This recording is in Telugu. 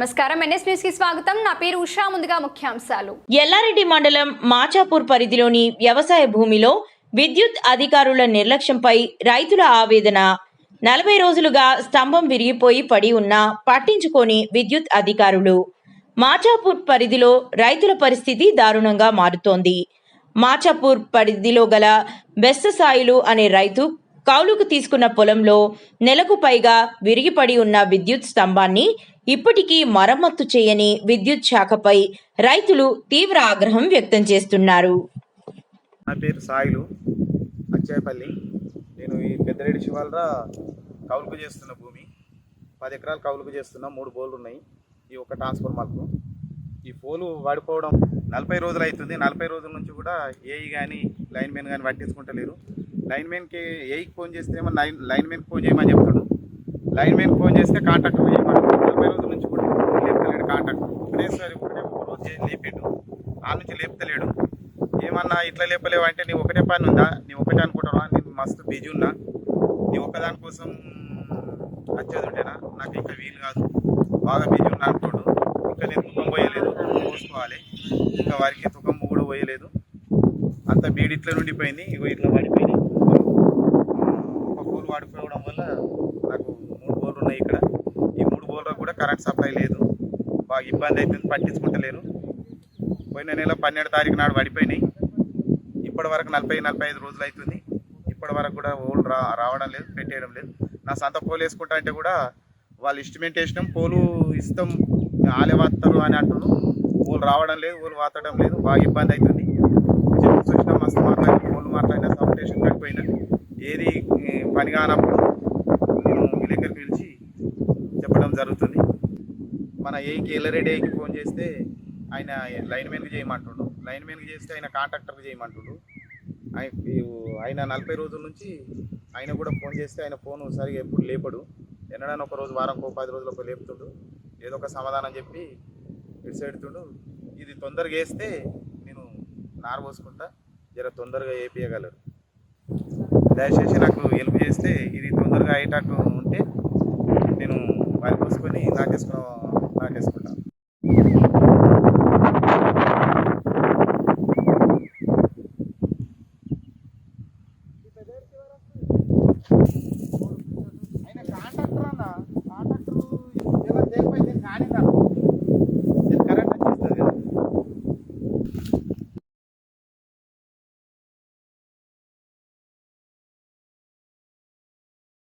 నమస్కారం. ఎన్ఎస్ న్యూస్కి స్వాగతం. నా పేరు ఉషా. ముందుగా ముఖ్యాంశాలు. ఎల్లారెడ్డి మండలం మాచాపూర్ పరిధిలోని వ్యవసాయ భూమిలో విద్యుత్ అధికారుల నిర్లక్ష్యంపై రైతుల ఆవేదన. నలభై రోజులుగా స్తంభం విరిగిపోయి పడి ఉన్నా పట్టించుకోని విద్యుత్ అధికారులు. మాచాపూర్ పరిధిలో రైతుల పరిస్థితి దారుణంగా మారుతోంది. మాచాపూర్ పరిధిలో గల బెస్తసాయిలు అనే రైతు కౌలుకు తీసుకున్న పొలంలో నెలకు పైగా విరిగిపడి ఉన్న విద్యుత్ స్తంభాన్ని ఇప్పటికీ మరమ్మత్తు చేయని విద్యుత్ శాఖపై రైతులు తీవ్ర ఆగ్రహం వ్యక్తం చేస్తున్నారు. నా పేరు సాయిలు అచ్చాయపల్లి నేను ఈ పెద్దరెడ్డి శివాలరా కౌలుకు చేస్తున్న భూమి. పది ఎకరాలు కౌలుకు చేస్తున్నా మూడు బోర్లు ఉన్నాయి. ఈ ఒక్క ట్రాన్స్ఫార్మర్కు ఈ పోలు వాడిపోవడం నలభై రోజులు అవుతుంది. నలభై రోజుల నుంచి కూడా ఏఈ కానీ లైన్ మెన్ కానీ పట్టించుకుంటలేరు. లైన్ మెన్కి ఏఈకి ఫోన్ చేస్తే ఏమో లైన్ లైన్ మెన్కి ఫోన్ చేయమని చెప్తాడు. లైన్ మీద ఫోన్ చేస్తే కాంటాక్ట్ నలభై రోజుల నుంచి కూడా లేపుతలేడు కాంటాక్టర్ ఒకటేసారి ఒకటే ఒక రోజు లేపాడు. ఆ నుంచి లేపుతలేడు. ఏమన్నా ఇట్లా లేపలేవు అంటే నీ ఒకటే పని ఉందా? నీ ఒకటే అనుకుంటావా నేను మస్తు బిజీ ఉన్నా. నీ ఒక్కదానికోసం వచ్చేది ఉంటేనా నాకు ఇంకా వీలు కాదు. బాగా బిజీ ఉన్నా అనుకోడు. ఇంకా నేను తుకం పోయలేదు. పోసుకోవాలి ఇంకా వారికి తుకం కూడా పోయలేదు. అంత బీడి ఇట్లా నుండిపోయింది ఇగో ఇట్లా పడిపోయింది. ఒక బోల్ వాడిపోవడం వల్ల నాకు ఉన్నాయి ఇక్కడ. ఈ మూడు బోర్లకు కూడా కరెంట్ సప్లై లేదు. బాగా ఇబ్బంది అవుతుంది పట్టించుకుంటలేరు. పోయిన నెల పన్నెండు తారీఖు నాడు పడిపోయినాయి. ఇప్పటి వరకు నలభై నలభై ఐదు రోజులు అవుతుంది. ఇప్పటి వరకు కూడా ఓళ్ళు రా రావడం లేదు పెట్టేయడం లేదు. నా సొంత పోలు వేసుకుంటా అంటే కూడా వాళ్ళు ఇన్స్ట్రుమెంట్ వేసినాం పోలు ఇస్తాం ఆలే వాస్తారు అని అంటున్నారు పోలు రావడం లేదు పోలు వాతడం లేదు. బాగా ఇబ్బంది అవుతుంది చెప్పు చూసినా మస్తు మాట్లాడిన పోలు మాట్లాడినా సబ్ స్టేషన్ పడిపోయినా ఏది పని కానప్పుడు జరుగుతుంది. మన ఏకి ఎల్లరెడ్డి ఏకి ఫోన్ చేస్తే ఆయన లైన్ మెన్కి చేయమంటుండు. లైన్ మెన్కి చేస్తే ఆయన కాంట్రాక్టర్కి చేయమంటుండు. ఆయన ఆయన నలభై రోజుల నుంచి ఆయన కూడా ఫోన్ చేస్తే ఆయన ఫోన్ సరిగా ఎప్పుడు లేపడు. ఎన్నడైనా ఒక రోజు వారం ఒక పది రోజులు ఒక లేపుతుండు. ఏదో ఒక సమాధానం చెప్పి ఇడిసెడుతుండు ఇది తొందరగా వేస్తే నేను నారు పోసుకుంటా. జర తొందరగా వేపియగలరు దయచేసి నాకు హెల్ప్ చేస్తే ఇది తొందరగా అయ్యేటట్టు ఉంటే నేను వారి పోసుకొని నాకేసుకున్న నాకేసుకుంటాను